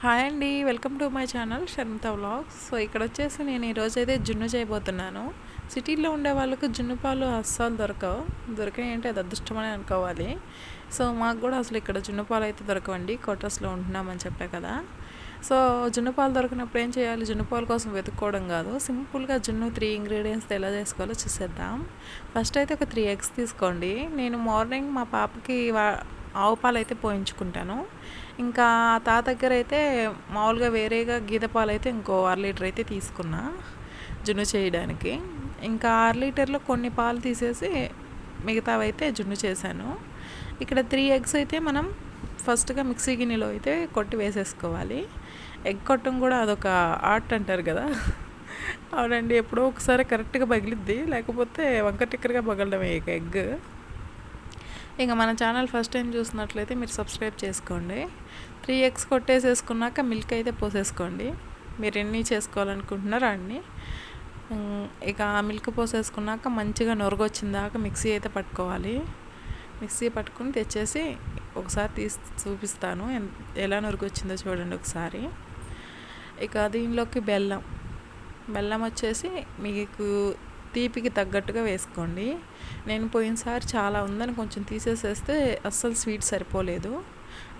Hi అండి welcome to my channel Sharmitha vlogs. So ఇక్కడ వచ్చేసి నేను ఈరోజు అయితే జున్ను చేయబోతున్నాను. సిటీలో ఉండే వాళ్ళకు జున్ను పాలు అస్సలు దొరకవు. దొరికాయి అంటే అది అదృష్టమని అనుకోవాలి. సో మాకు కూడా అసలు ఇక్కడ జున్ను పాలు అయితే దొరకవండి. క్వార్టర్స్లో ఉంటున్నామని చెప్పా కదా. సో జున్ను పాలు దొరికినప్పుడు ఏం చేయాలి? జున్ను పాలు కోసం వెతుక్కోవడం కాదు. సింపుల్గా జున్ను త్రీ ఇంగ్రీడియంట్స్ ఎలా చేసుకోవాలో చూసేద్దాం. ఫస్ట్ అయితే ఒక త్రీ ఎగ్స్ తీసుకోండి. నేను మార్నింగ్ మా పాపకి ఆవు పాలు అయితే పోయించుకుంటాను. ఇంకా తాత దగ్గర అయితే మామూలుగా వేరేగా గీత పాలు అయితే ఇంకో అర లీటర్ అయితే తీసుకున్నా జున్ను చేయడానికి. ఇంకా అర లీటర్లో కొన్ని పాలు తీసేసి మిగతావి అయితే జున్ను చేశాను. ఇక్కడ త్రీ ఎగ్స్ అయితే మనం ఫస్ట్గా మిక్సీ గిన్నెలో అయితే కొట్టి వేసేసుకోవాలి. ఎగ్ కొట్టడం కూడా అదొక ఆర్ట్ అంటారు కదా. అవునండి ఎప్పుడో ఒకసారి కరెక్ట్గా పగిలిద్ది. లేకపోతే వంకటిక్కరగా పగలడమే ఎగ్? ఇంకా మన ఛానల్ ఫస్ట్ టైం చూసినట్లయితే మీరు సబ్స్క్రైబ్ చేసుకోండి. త్రీ ఎగ్స్ కొట్టేసేసుకున్నాక మిల్క్ అయితే పోసేసుకోండి. మీరు ఎన్ని చేసుకోవాలనుకుంటున్నారో అన్నీ. ఇక ఆ మిల్క్ పోసేసుకున్నాక మంచిగా నొరగొచ్చిన దాకా మిక్సీ అయితే పట్టుకోవాలి. మిక్సీ పట్టుకుని తెచ్చేసి ఒకసారి తీసి చూపిస్తాను. ఎలా నొరగొచ్చిందో చూడండి ఒకసారి. ఇక దీనిలోకి బెల్లం. బెల్లం వచ్చేసి మీకు తీపికి తగ్గట్టుగా వేసుకోండి. నేను పోయినసారి చాలా ఉందని కొంచెం తీసేసేస్తే అస్సలు స్వీట్ సరిపోలేదు.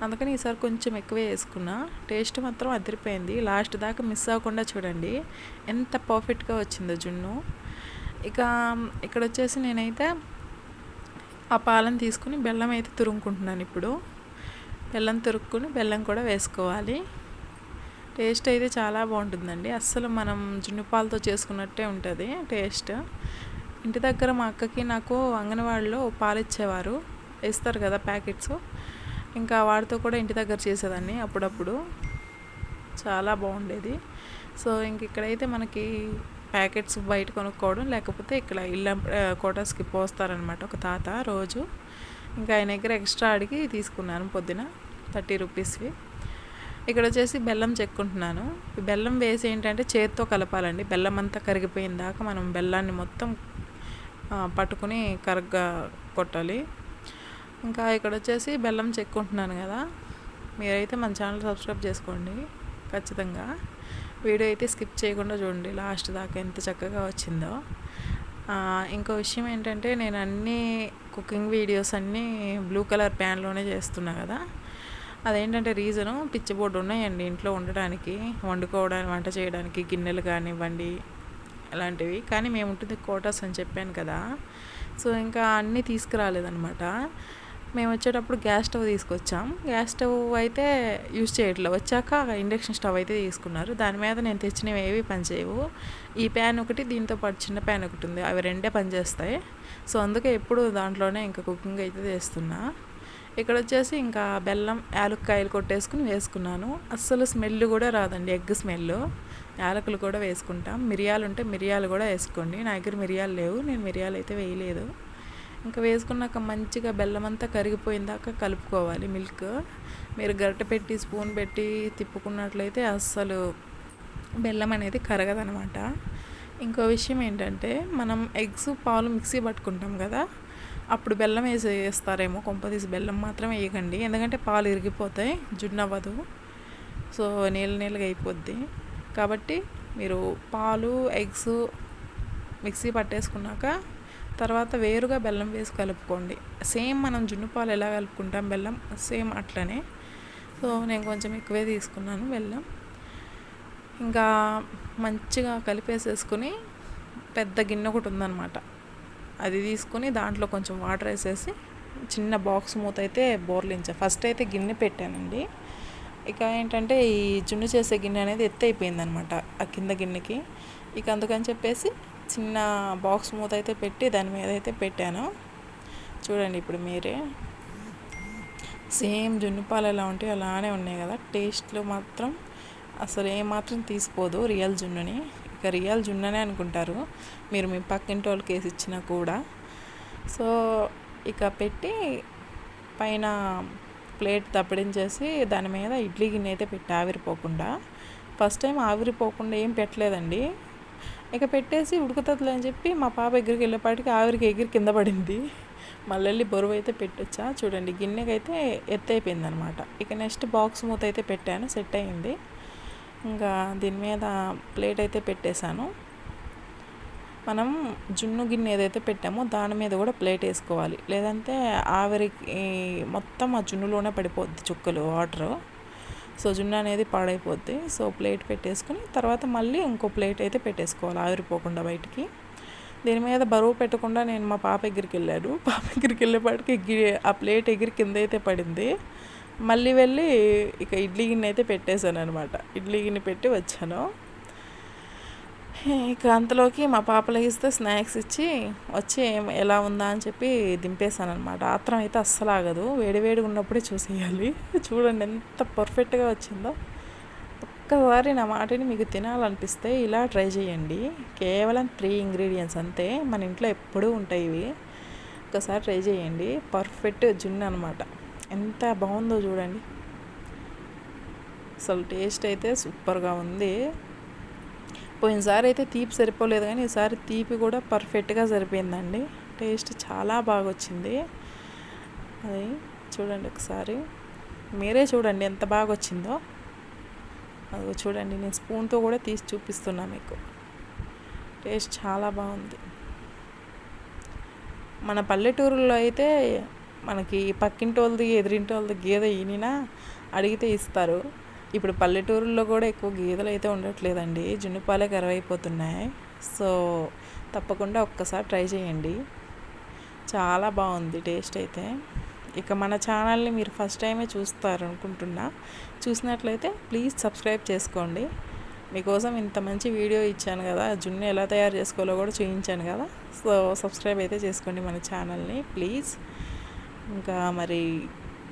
అందుకని ఈసారి కొంచెం ఎక్కువే వేసుకున్నా. టేస్ట్ మాత్రం అదిరిపోయింది. లాస్ట్ దాకా మిస్ అవ్వకుండా చూడండి. ఎంత పర్ఫెక్ట్గా వచ్చిందో జున్ను. ఇక ఇక్కడ వచ్చేసి నేనైతే ఆ పాలను తీసుకుని బెల్లం అయితే తురుముకుంటున్నాను ఇప్పుడు. బెల్లం తురుక్కుని బెల్లం కూడా వేసుకోవాలి. టేస్ట్ అయితే చాలా బాగుంటుందండి. అస్సలు మనం జున్ను పాలతో చేసుకున్నట్టే ఉంటుంది టేస్ట్. ఇంటి దగ్గర మా అక్కకి నాకు అంగన్వాడిలో పాలు ఇచ్చేవారు. వేస్తారు కదా ప్యాకెట్స్. ఇంకా వాడితో కూడా ఇంటి దగ్గర చేసేదాన్ని అప్పుడప్పుడు. చాలా బాగుండేది. సో ఇంక ఇక్కడైతే మనకి ప్యాకెట్స్ బయట కొనుక్కోవడం లేకపోతే ఇక్కడ ఇళ్ళ కోటర్స్కి పోస్తారనమాట ఒక తాత రోజు. ఇంకా ఆయన దగ్గర ఎక్స్ట్రా అడిగి తీసుకున్నాను పొద్దున థర్టీ రూపీస్వి. ఇక్కడ వచ్చేసి బెల్లం చెక్కుంటున్నాను. బెల్లం వేసి ఏంటంటే చేతితో కలపాలండి. బెల్లం అంతా కరిగిపోయిన దాకా మనం బెల్లాన్ని మొత్తం పట్టుకుని కరగ్గా కొట్టాలి. ఇంకా ఇక్కడ వచ్చేసి బెల్లం చెక్కుంటున్నాను కదా. మీరైతే మన ఛానల్ సబ్స్క్రైబ్ చేసుకోండి ఖచ్చితంగా. వీడియో అయితే స్కిప్ చేయకుండా చూడండి. లాస్ట్ దాకా ఎంత చక్కగా వచ్చిందో. ఇంకో విషయం ఏంటంటే నేను అన్ని కుకింగ్ వీడియోస్ అన్నీ బ్లూ కలర్ ప్యాన్లోనే చేస్తున్నా కదా. అదేంటంటే రీజను పిచ్చి బోర్డు ఉన్నాయండి ఇంట్లో ఉండడానికి వండుకోవడానికి వంట చేయడానికి గిన్నెలు కానివ్వండి అలాంటివి. కానీ మేము ఉంటుంది కోటాస్ అని చెప్పాను కదా. సో ఇంకా అన్నీ తీసుకురాలేదనమాట మేము వచ్చేటప్పుడు గ్యాస్ స్టవ్ తీసుకొచ్చాం. గ్యాస్ స్టవ్ అయితే యూజ్ చేయట్లేదు. వచ్చాక ఇండక్షన్ స్టవ్ అయితే తీసుకున్నారు. దాని మీద నేను తెచ్చినవి ఏవి పనిచేయవు ఈ ప్యాన్ ఒకటి దీంతో పాటు చిన్న ప్యాన్ ఒకటి ఉంది. అవి రెండే పనిచేస్తాయి సో అందుకే ఎప్పుడు దాంట్లోనే ఇంకా కుకింగ్ అయితే చేస్తున్నా. ఇక్కడ వచ్చేసి ఇంకా బెల్లం యాలక్కాయలు కొట్టేసుకుని వేసుకున్నాను. అస్సలు స్మెల్ కూడా రాదండి ఎగ్ స్మెల్. యాలకులు కూడా వేసుకుంటాం. మిరియాలు ఉంటే మిరియాలు కూడా వేసుకోండి. నా దగ్గర మిరియాలు లేవు నేను మిరియాలు అయితే వేయలేదు. ఇంకా వేసుకున్నాక మంచిగా బెల్లం అంతా కరిగిపోయిందాక కలుపుకోవాలి మిల్క్. మీరు గరిట పెట్టి స్పూన్ పెట్టి తిప్పుకున్నట్లయితే అస్సలు బెల్లం అనేది కరగదనమాట. ఇంకో విషయం ఏంటంటే మనం ఎగ్స్ పాలు మిక్సీ పట్టుకుంటాం కదా అప్పుడు బెల్లం వేసి వేస్తారేమో కొంపదీసి బెల్లం మాత్రం వేయకండి. ఎందుకంటే పాలు ఇరిగిపోతాయి జున్ను అవ్వదు. సో నీళ్ళ నీళ్ళగా అయిపోద్ది. కాబట్టి మీరు పాలు ఎగ్స్ మిక్సీ పట్టేసుకున్నాక తర్వాత వేరుగా బెల్లం వేసి కలుపుకోండి. సేమ్ మనం జున్ను పాలు ఎలా కలుపుకుంటాం బెల్లం సేమ్ అట్లనే. సో నేను కొంచెం ఎక్కువే తీసుకున్నాను బెల్లం. ఇంకా మంచిగా కలిపేసేసుకుని పెద్ద గిన్నె ఒకటి ఉందన్నమాట. అది తీసుకొని దాంట్లో కొంచెం వాటర్ వేసేసి చిన్న బాక్స్ మూత అయితే బోర్లించా. ఫస్ట్ అయితే గిన్నె పెట్టానండి. ఇక ఏంటంటే ఈ జున్ను చేసే గిన్నె అనేది ఎత్తు అయిపోయిందనమాట ఆ కింద గిన్నెకి. ఇక అందుకని చెప్పేసి చిన్న బాక్స్ మూత అయితే పెట్టి దాని మీద అయితే పెట్టాను. చూడండి ఇప్పుడు మీరే. సేమ్ జున్ను పాలు ఎలా ఉంటాయి అలానే ఉన్నాయి కదా. టేస్ట్లో మాత్రం అసలు ఏమాత్రం తీసిపోదు రియల్ జున్నుని. ఇక రియల్ జున్ననే అనుకుంటారు. మీరు మీ పక్కింటి వాళ్ళకి వేసి ఇచ్చినా కూడా. సో ఇక పెట్టి పైన ప్లేట్ తప్పడించేసి దాని మీద ఇడ్లీ గిన్నె అయితే పెట్టి ఆవిరిపోకుండా ఫస్ట్ టైం ఆవిరిపోకుండా ఏం పెట్టలేదండి. ఇక పెట్టేసి ఉడుకుతుంది అని చెప్పి మా పాప ఎగిరికి వెళ్ళేపాటికి ఆవిరికి ఎగిరి కింద పడింది. మళ్ళీ బరువు అయితే పెట్టొచ్చా? చూడండి గిన్నెకి అయితే ఎత్తు అయిపోయింది అనమాట ఇక నెక్స్ట్ బాక్స్ మూత అయితే పెట్టాను సెట్ అయింది. ఇంకా దీని మీద ప్లేట్ అయితే పెట్టేశాను. మనం జున్ను గిన్నె ఏదైతే పెట్టామో దాని మీద కూడా ప్లేట్ వేసుకోవాలి. లేదంటే ఆవిరికి మొత్తం ఆ జున్నులోనే పడిపోద్ది చుక్కలు వాటర్. సో జున్ను అనేది పాడైపోద్ది. సో ప్లేట్ పెట్టేసుకుని తర్వాత మళ్ళీ ఇంకో ప్లేట్ అయితే పెట్టేసుకోవాలి ఆవిరిపోకుండా బయటికి. దీని మీద బరువు పెట్టకుండా నేను మా పాప దగ్గరికి వెళ్ళాను పాప దగ్గరికి వెళ్ళేపాటికి ఆ ప్లేట్ ఎగిరి కింద అయితే పడింది. మళ్ళీ వెళ్ళి ఇక ఇడ్లీ గిన్నె అయితే పెట్టేశాను అనమాట ఇడ్లీ గిన్నె పెట్టి వచ్చాను. ఇక అంతలోకి మా పాపలకి ఇస్తే స్నాక్స్ ఇచ్చి వచ్చి ఎలా ఉందా అని చెప్పి దింపేశాను అనమాట ఆత్రం అయితే అస్సలు ఆగదు. వేడివేడిగా ఉన్నప్పుడే చూసేయాలి. చూడండి ఎంత పర్ఫెక్ట్గా వచ్చిందో. ఒక్కసారి నా మాటని మీకు తినాలనిపిస్తే ఇలా ట్రై చేయండి. కేవలం త్రీ ఇంగ్రీడియంట్స్ అంతే. మన ఇంట్లో ఎప్పుడూ ఉంటాయి ఇవి. ఒకసారి ట్రై చేయండి. పర్ఫెక్ట్ జున్ను అనమాట ఎంత బాగుందో చూడండి. అసలు టేస్ట్ అయితే సూపర్గా ఉంది. పోయినసారి అయితే తీపి సరిపోలేదు కానీ ఈసారి తీపి కూడా పర్ఫెక్ట్గా సరిపోయిందండి. టేస్ట్ చాలా బాగా వచ్చింది అది చూడండి ఒకసారి. మీరే చూడండి ఎంత బాగా వచ్చిందో అది చూడండి నేను స్పూన్తో కూడా తీసి చూపిస్తున్నా మీకు. టేస్ట్ చాలా బాగుంది. మన పల్లెటూరులో అయితే మనకి పక్కింటి వాళ్ళది ఎదిరింటి వాళ్ళది గేదె ఈనినా అడిగితే ఇస్తారు. ఇప్పుడు పల్లెటూరుల్లో కూడా ఎక్కువ గేదెలు అయితే ఉండట్లేదండి. జున్నుపాలే కరువైపోతున్నాయి సో తప్పకుండా ఒక్కసారి ట్రై చేయండి. చాలా బాగుంది టేస్ట్ అయితే. ఇక మన ఛానల్ని మీరు ఫస్ట్ టైమే చూస్తారు అనుకుంటున్నా చూసినట్లయితే ప్లీజ్ సబ్స్క్రైబ్ చేసుకోండి. మీకోసం ఇంత మంచి వీడియో ఇచ్చాను కదా జున్ను ఎలా తయారు చేసుకోవాలో కూడా చూపించాను కదా. సో సబ్స్క్రైబ్ అయితే చేసుకోండి మన ఛానల్ని. ప్లీజ్. ఇంకా మరి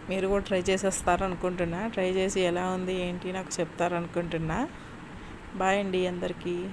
మీరు కూడా ట్రై చేసేస్తారనుకుంటున్నా. ట్రై చేసి ఎలా ఉంది ఏంటి నాకు చెప్తారనుకుంటున్నా. బాయ్ అండి అందరికీ.